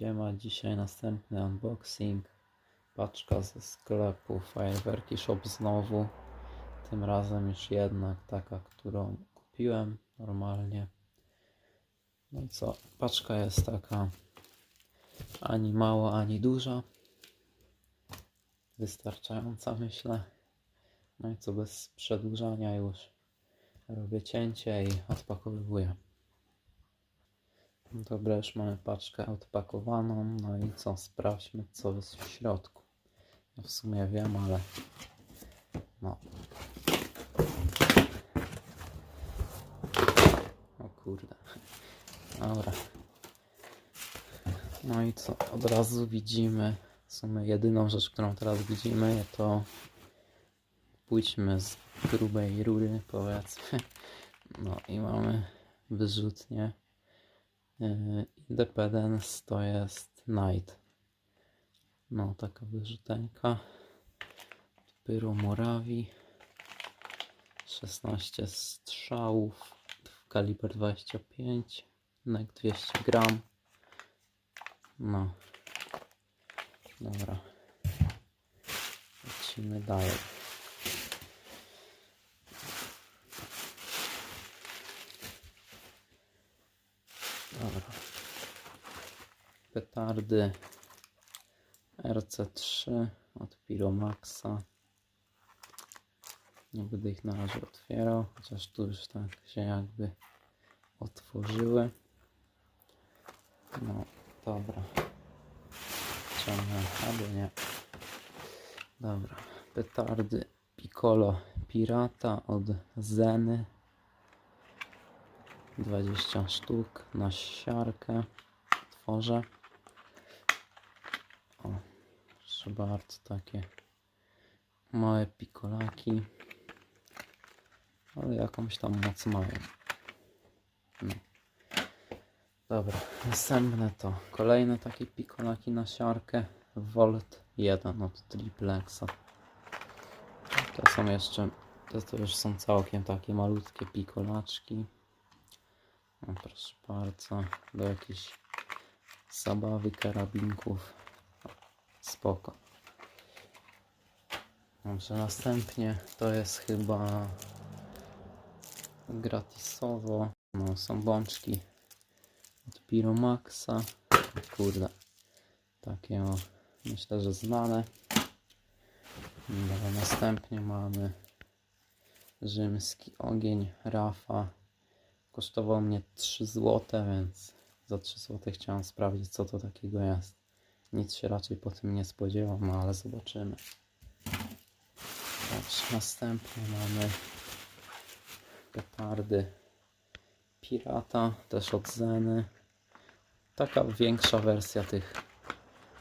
Siema, dzisiaj następny unboxing. Paczka ze sklepu Fajerwerki Shop znowu. Tym razem już jednak taka, którą kupiłem normalnie. No i co? Paczka jest taka ani mała, ani duża. Wystarczająca myślę. No i co bez przedłużania już robię cięcie i odpakowywuję. Dobra, już mamy paczkę odpakowaną. No i co? Sprawdźmy, co jest w środku. Ja w sumie wiem, ale no. O kurde. Dobra. No i co? Od razu widzimy. W sumie jedyną rzecz, którą teraz widzimy, to pójdźmy z grubej rury, powiedzmy. No i mamy wyrzutnię. Yy, Independence to jest Night. No, taka wyrzuteńka. Pyro Morawi. 16 strzałów. Kaliber 25. Nek 200 gram. No. Dobra. Lecimy dalej. Dobra. Petardy RC3 od Piromaxa. Nie będę ich na razie otwierał, chociaż tu już tak się jakby otworzyły. No, dobra. Ciągnę, albo nie. Dobra. Petardy Piccolo Pirata od Zeny. 20 sztuk na siarkę tworzę. O, proszę bardzo, takie małe pikolaki, ale jakąś tam moc mają. No. Dobra, następne to kolejne takie pikolaki na siarkę Volt 1 od Triplexa. To są jeszcze, to, to już są całkiem takie malutkie pikolaczki. No proszę bardzo, do jakiejś zabawy karabinków. Spoko. Dobrze, następnie to jest chyba gratisowo. No, są bączki od Piromaxa. Kurde, takie o, myślę, że znane. Dobra, następnie mamy rzymski ogień Rafa kosztował mnie 3 zł, więc za 3 zł chciałem sprawdzić, co to takiego jest. Nic się raczej po tym nie spodziewam, no ale zobaczymy. Dobrze, następnie mamy petardy Pirata, też od Zeny. Taka większa wersja tych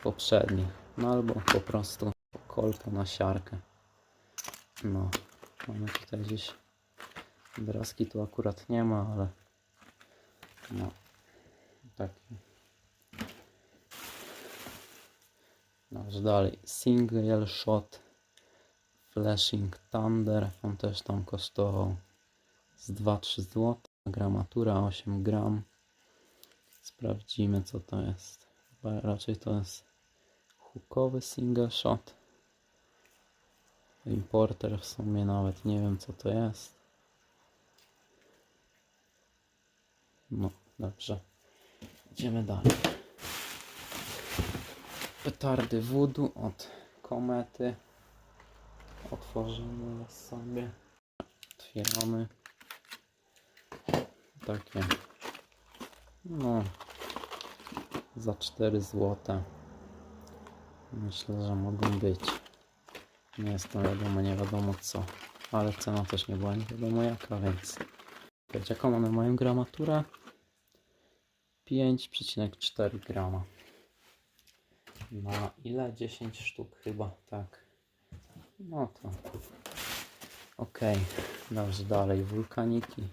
poprzednich. No albo po prostu kolka na siarkę. No, mamy tutaj gdzieś Obrazki tu akurat nie ma, ale no taki. Dobrze, dalej. Single shot Flashing Thunder. On też tam kosztował z 2-3 zł. Gramatura 8 gram. Sprawdzimy co to jest. Chyba raczej to jest hookowy single shot. Importer w sumie nawet nie wiem co to jest. No, dobrze. Idziemy dalej. Petardy voodoo od komety. Otworzymy sobie. Otwieramy. Takie. No. Za 4 złote. Myślę, że mogą być. Nie jest to wiadomo, nie wiadomo co. Ale cena też nie była nie wiadomo jaka, więc... Wiecie, jaką one mają gramaturę? 5,4 grama. Na ile? 10 sztuk chyba, tak. No to. Ok, dobrze, dalej. Wulkaniki.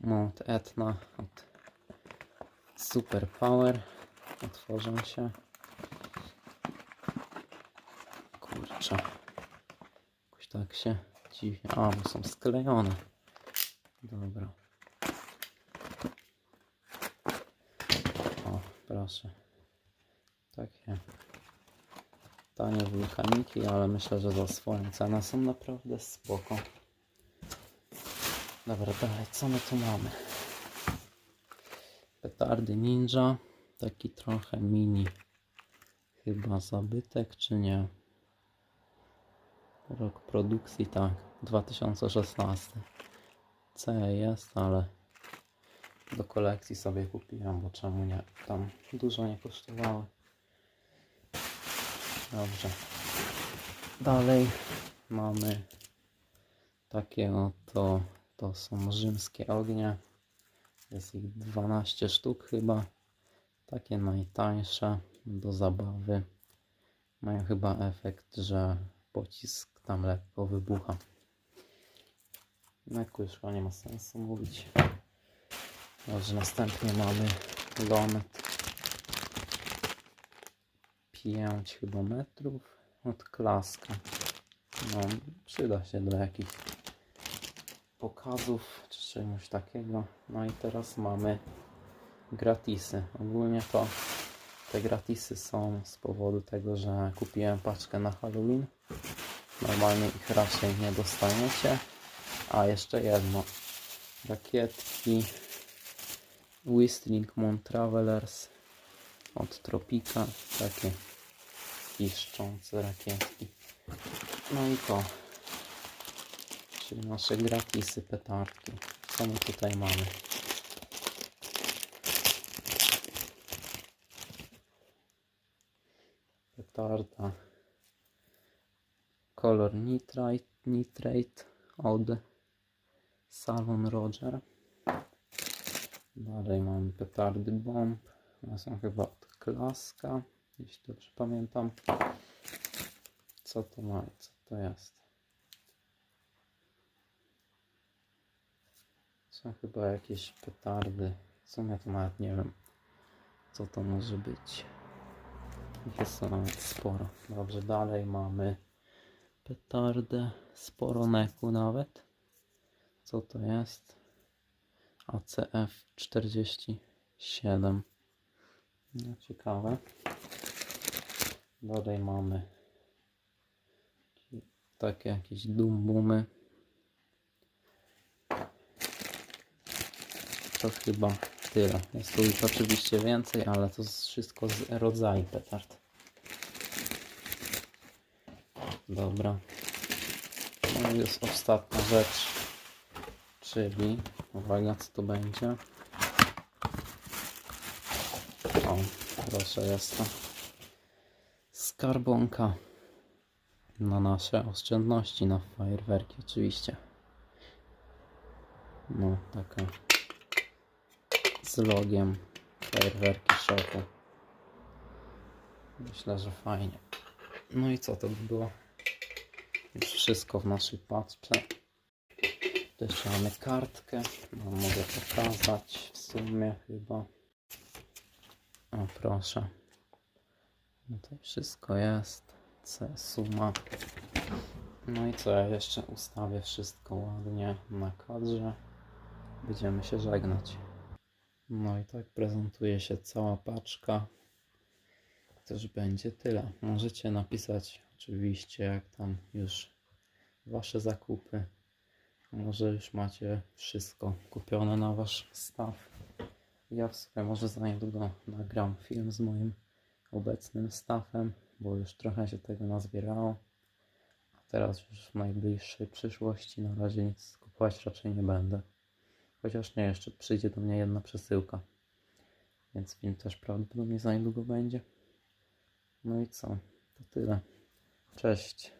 Mount Etna od Super Power. Otworzą się. Kurczę. Jakoś tak się dziwnie. A, bo są sklejone. Dobra. O, proszę. takie tanie wulkaniki, ale myślę, że za swoją cenę są naprawdę spoko. Dobra, dalej, co my tu mamy? Petardy Ninja, taki trochę mini, chyba zabytek, czy nie? Rok produkcji, tak, 2016. C jest, ale do kolekcji sobie kupiłem, bo czemu nie? Tam dużo nie kosztowały. Dobrze. Dalej mamy takie oto, to są rzymskie ognie. Jest ich 12 sztuk chyba. Takie najtańsze do zabawy. Mają chyba efekt, że pocisk tam lekko wybucha. No chyba nie ma sensu mówić. Dobrze, następnie mamy lonet 5 chyba metrów od klaska. No, przyda się do jakichś pokazów czy czegoś takiego. No i teraz mamy gratisy. Ogólnie to te gratisy są z powodu tego, że kupiłem paczkę na Halloween. Normalnie ich raczej nie dostaniecie. A jeszcze jedno. Rakietki Whistling Moon Travelers od Tropika. Takie piszczące rakietki. No i to. Czyli nasze gratisy petardki. Co my tutaj mamy? Petarda. Kolor nitrate, nitrate od Salon Roger. Dalej mamy petardy bomb. One są chyba od klaska, jeśli dobrze pamiętam. Co to ma? Co to jest? Są chyba jakieś petardy. W sumie to nawet nie wiem, co to może być. Jest to nawet sporo. Dobrze, dalej mamy petardę. Sporo neku nawet. Co to jest? ACF 47. No, ciekawe. Dalej mamy takie jakieś dumbumy. To chyba tyle. Jest tu ich oczywiście więcej, ale to jest wszystko z rodzaju petard. Dobra. No jest ostatnia rzecz. Czyli, uwaga, co to będzie? O, proszę, jest to skarbonka na nasze oszczędności na fajerwerki, oczywiście. No, taka z logiem fajerwerki shopu. Myślę, że fajnie. No i co to by było? Już wszystko w naszej paczce. Jeszcze mamy kartkę. No, mogę pokazać w sumie chyba. O proszę. No to wszystko jest. C suma. No i co, ja jeszcze ustawię wszystko ładnie na kadrze. Będziemy się żegnać. No i tak prezentuje się cała paczka. Też będzie tyle. Możecie napisać oczywiście, jak tam już wasze zakupy. Może już macie wszystko kupione na wasz staw. Ja w sumie może za niedługo nagram film z moim obecnym stawem, bo już trochę się tego nazbierało. A teraz już w najbliższej przyszłości na razie nic kupować raczej nie będę. Chociaż nie, jeszcze przyjdzie do mnie jedna przesyłka. Więc film też prawdopodobnie za niedługo będzie. No i co? To tyle. Cześć.